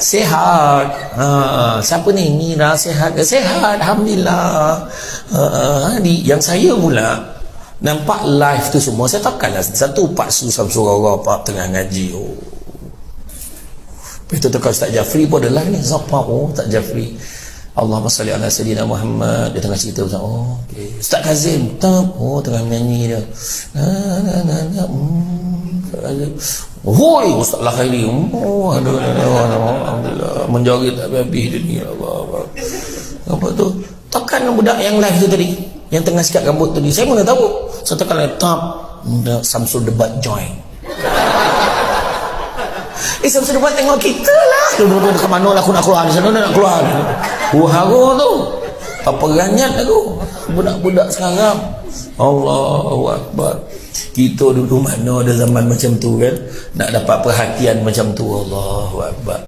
Sehat. Ha, siapa ni? Mira sehat ke? Sehat. Alhamdulillah. Ha, ha, di, yang saya pula nampak live tu semua saya takkanlah satu pak su samsul orang pak tengah ngaji oh Lepas tu tekan Ustaz Jafri pun ada live ni Zapa oh Ustaz Jafri Allahumma salli ala sayyidina Muhammad dia tengah cerita Ustaz oh okay. Ustaz Kazim tak oh tengah menyanyi dia na na na na hmm. Hoi Ustaz Lakhairi oh aduh, aduh, aduh, Alhamdulillah. Menjoget tak habis dia ni Allah. Apa tu? Tekan budak yang live tu tadi. Yang tengah sikat rambut tadi. Saya mana tahu. Saya tekan laptop. Samsul debat join eh Samsul debat tengok kita lah. Duduk ke mana lah aku nak keluar di sana nak keluar wah aku tu apa ganyat aku? Budak-budak sekarang. Allahu Akbar. Kita dulu mana ada zaman macam tu kan? Nak dapat perhatian macam tu Allahu Akbar